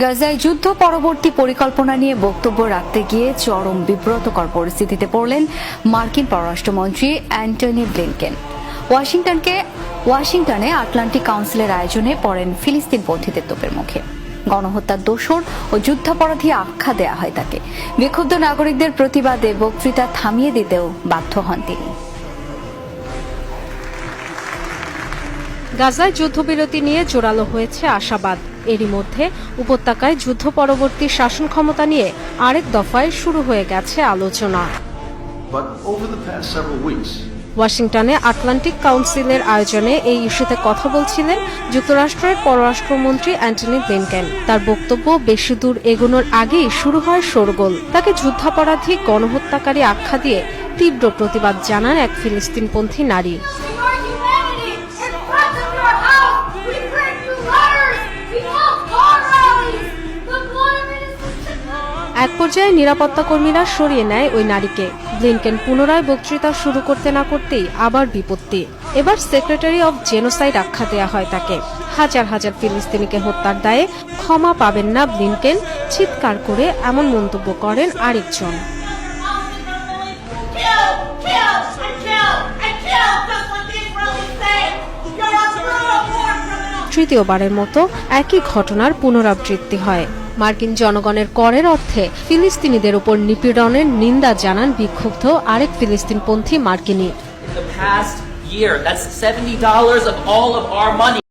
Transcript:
গাজায় যুদ্ধ পরবর্তী পরিকল্পনা নিয়ে বক্তব্য রাখতে গিয়ে চরম বিব্রতকর পরিস্থিতিতে পড়লেন মার্কিন পররাষ্ট্রমন্ত্রী অ্যান্টনি ব্লিনকেন ওয়াশিংটনকে, ওয়াশিংটনে আটলান্টিক কাউন্সিলের আয়োজনে পড়েন ফিলিস্তিনপন্থীদের তোপের মুখে। গণহত্যার দোষর ও যুদ্ধাপরাধী আখ্যা দেয়া হয় তাকে। বিক্ষুব্ধ নাগরিকদের প্রতিবাদে বক্তৃতা থামিয়ে দিতেও বাধ্য হন তিনি। গাজায় যুদ্ধবিরতি নিয়ে জোরালো হয়েছে আশাবাদ। এরই মধ্যে উপত্যকায় যুদ্ধ পরবর্তী শাসন ক্ষমতা নিয়ে আরেক দফায় শুরু হয়ে গেছে আলোচনা। ওয়াশিংটনে আটলান্টিক কাউন্সিলের আয়োজনে এই ইস্যুতে কথা বলছিলেন যুক্তরাষ্ট্রের পররাষ্ট্রমন্ত্রী অ্যান্টনি ব্লিনকেন তার বক্তব্য বেশি দূর এগোনোর আগেই শুরু হয় শোরগোল। তাকে যুদ্ধাপরাধী গণহত্যাকারী আখ্যা দিয়ে তীব্র প্রতিবাদ জানান এক ফিলিস্তিনপন্থী নারী। এক পর্যায়ে নিরাপত্তা কর্মীরা সরিয়ে নেয় ওই নারীকে। ব্লিনকেন পুনরায় বক্তৃতা শুরু করতে না করতেই আবার বিপত্তি। এবার সেক্রেটারি অব জেনোসাইড আখ্যা দেয়া হয় তাকে। হাজার হাজার ফিলিস্তিনিকে হত্যার দায়ে ক্ষমা পাবেন না ব্লিনকেন, চিৎকার করে এমন মন্তব্য করেন আরেকজন. তৃতীয়বারের মতো একই ঘটনার পুনরাবৃত্তি হয়। মার্কিন জনগণের করের অর্থে ফিলিস্তিনিদের উপর নিপীড়নের নিন্দা জানান বিক্ষুব্ধ আরেক ফিলিস্তিনপন্থী মার্কিনী।